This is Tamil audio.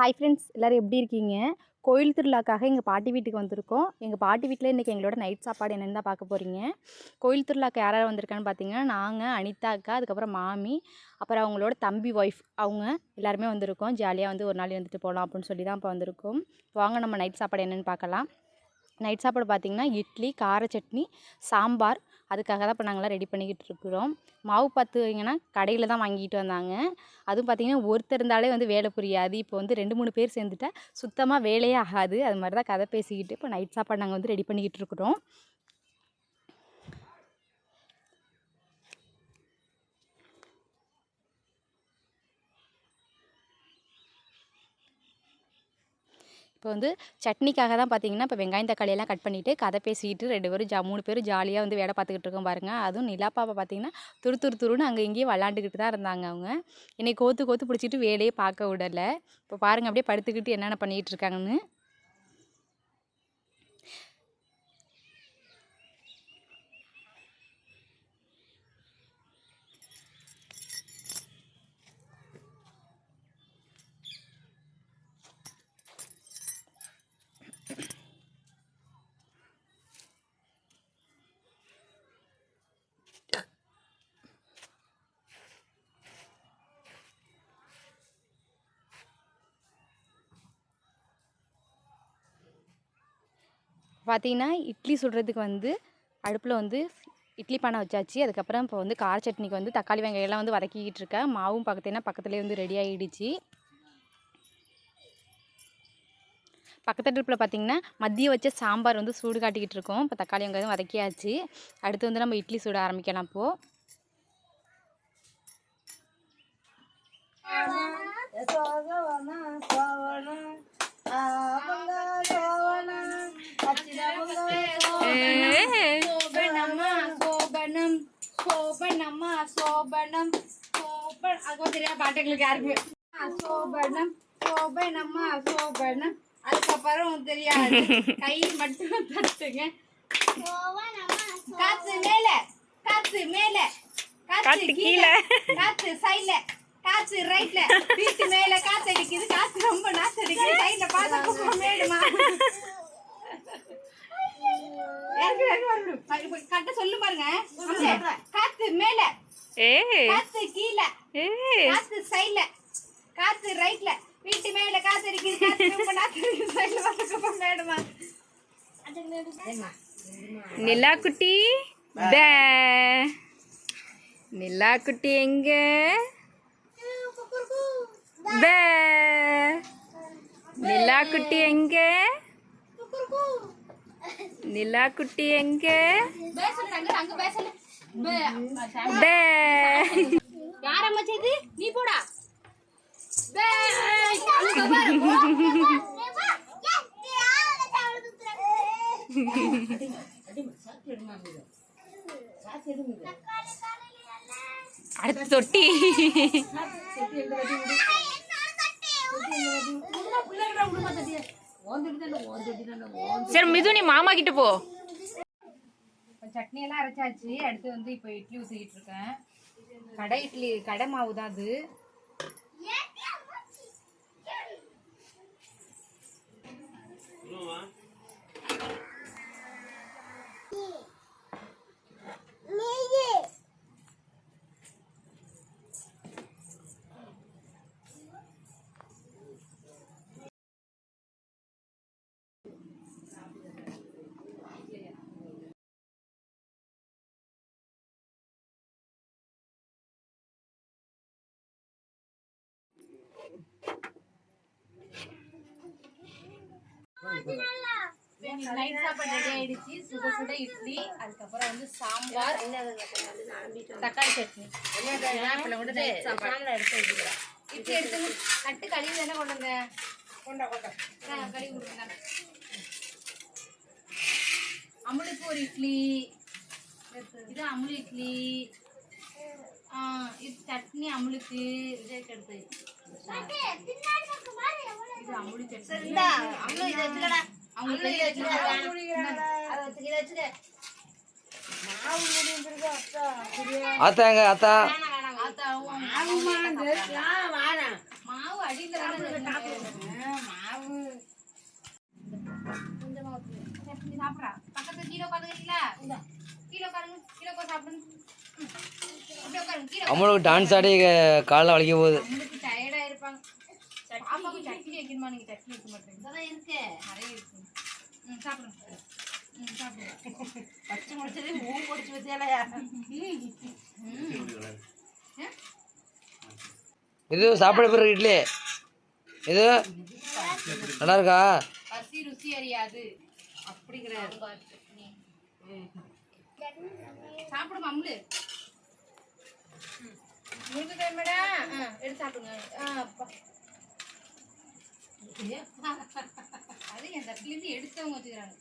ஹாய் ஃப்ரெண்ட்ஸ் எல்லோரும் எப்படி இருக்கீங்க? கோயில் திருவிழாக்காக எங்கள் பாட்டி வீட்டுக்கு வந்திருக்கோம். எங்கள் பாட்டி வீட்டில் இன்றைக்கி எங்களோட நைட் சாப்பாடு என்னென்னு தான் பார்க்க போகிறீங்க கோயில் திருவிழாக்கு யார் யார் வந்திருக்கான்னு பார்த்தீங்கன்னா நாங்கள் அனிதா அக்கா அதுக்கப்புறம் மாமி அப்புறம் அவங்களோட தம்பி ஒய்ஃப் அவங்க எல்லாருமே வந்திருக்கோம். ஜாலியாக வந்து ஒரு நாள் வந்துட்டு போகலாம் அப்படின்னு சொல்லி தான் இப்போ வந்திருக்கோம். வாங்க நம்ம நைட் சாப்பாடு என்னென்னு பார்க்கலாம். நைட் சாப்பாடு பார்த்திங்கன்னா இட்லி கார சட்னி சாம்பார். அதுக்காக தான் இப்போ நாங்களாம் ரெடி பண்ணிக்கிட்டு இருக்கிறோம். மாவு பார்த்துங்கன்னா கடையில் தான் வாங்கிட்டு வந்தாங்க. அதுவும் பார்த்திங்கன்னா ஒருத்தர் இருந்தாலே வந்து வேலை புரியாது. இப்போ வந்து ரெண்டு மூணு பேர் சேர்ந்துட்டா சுத்தமாக வேலையே ஆகாது. அது மாதிரி தான் கதை பேசிக்கிட்டு இப்போ நைட் சாப்பாடு நாங்கள் வந்து ரெடி பண்ணிக்கிட்டு இருக்கிறோம். இப்போ வந்து சட்னிக்காக தான் பார்த்தீங்கன்னா இப்போ வெங்காயம் தக்காளியெல்லாம் கட் பண்ணிவிட்டு கதை பேசிக்கிட்டு ரெண்டு பேரும் ஜா மூணு பேரும் ஜாலியாக வந்து வேலை பார்த்துக்கிட்டு இருக்கோம் பாருங்கள் அதுவும் நிலாப்பாவை பார்த்தீங்கன்னா துரு துரு துருன்னு அங்கே இங்கேயும் விளாண்டுக்கிட்டு தான் இருந்தாங்க அவங்க. என்னை கோத்து கோத்து பிடிச்சிட்டு வேலையே பார்க்க விடலை. இப்போ பாருங்கள் அப்படியே படுத்துக்கிட்டு என்னென்ன பண்ணிகிட்டு இருக்காங்கன்னு. பார்த்தீங்கன்னா இட்லி சுடுறதுக்கு வந்து அடுப்பில் வந்து இட்லி பானை வச்சாச்சு. அதுக்கப்புறம் இப்போ வந்து கார சட்னிக்கு வந்து தக்காளி வெங்காயம்லாம் வந்து வதக்கிக்கிட்டு இருக்கேன். மாவும் பார்த்தீங்கன்னா பக்கத்துலேயே வந்து ரெடி ஆகிடுச்சு பக்கத்து அடுப்பில் பார்த்தீங்கன்னா மதியம் வச்ச சாம்பார் வந்து சூடு காட்டிக்கிட்டு இருக்கோம். இப்போ தக்காளி வெங்காயம் வதக்கியாச்சு. அடுத்து வந்து நம்ம இட்லி சுட ஆரம்பிக்கலாம் இப்போது சோபனம்மா அதுவும் தெரியாத பாட்டுகளுக்கு யாருக்குமே. சோபனம் சோபனம்மா சோபனம். அதுக்கப்புறம் தெரியாது. கை மட்டும் தட்டுங்க. காத்து மேல காத்து மேல. காத்து கீழே காத்து சைட்ல காத்து ரைட்ல வீட்டு மேல காத்து அடிக்குது. காத்து ரொம்ப நாத்து அடிக்குது. சைட்ல பாத்து மேடுமா? கரெக்டா சொல்லு பாருங்க. காத்து மேல. காத்து கீழே. காத்து சைட்ல காத்து ரைட்ல வீட்டு மேல காத்து மேடுமா. நிலா குட்டி. பே. நிலா குட்டி எங்க? பே. நிலா குட்டி எங்க? நிலா குட்டி எங்க நீ போடா. அடுத்த தொட்டி. சரி மிது நீ மாமா கிட்ட போ. சட்னி எல்லாம் அரைச்சாச்சு. அடுத்து வந்து இப்போ இட்லி ஊற்றிக்கிட்டு இருக்கேன். கடை இட்லி கடை மாவு தான் அது. நைட் சாப்பாடு ரெடி ஆயிடுச்சு சுட சுட இட்லி அதுக்கப்புறம் வந்து சாம்பார் தக்காளி சட்னி இட்லி எடுத்து கட்டு கழுவி தானே கொண்டு வந்த கொண்டா கொண்டா கழுவி அமுலுக்கு ஒரு இட்லி இது அமுல் இட்லி. இது சட்னி அமுலுக்கு விஜய்க்கு எடுத்து ஆத்தா எங்க ஆத்தா மாவு அடிக்கிற மாவு சாப்பிட்றா பக்கத்துல அம்மளுக்கு டான்ஸ் ஆடி காலைல வலிக்க போகுது. வைக்கணுமா நீங்க சட்னி வைக்க மாட்டீங்க. இருக்கு. நிறைய இருக்கு. ம் சாப்பிடுங்க. ம் சாப்பிடுங்க. பச்சை முடிச்சதே மூ. முடிச்சு வச்சாலயா இது சாப்பிட பிறகு இட்லி. இது நல்லா இருக்கா? பசி ருசி அறியாது. அப்படிங்கிறாரு சாப்பிடு மம்முலு முழுக்க தேமடா எடுத்து சாப்பிடுங்க. ஆ, அப்பா. அது என் தட்டுல எடுத்தவங்க வச்சுக்கிறாங்க.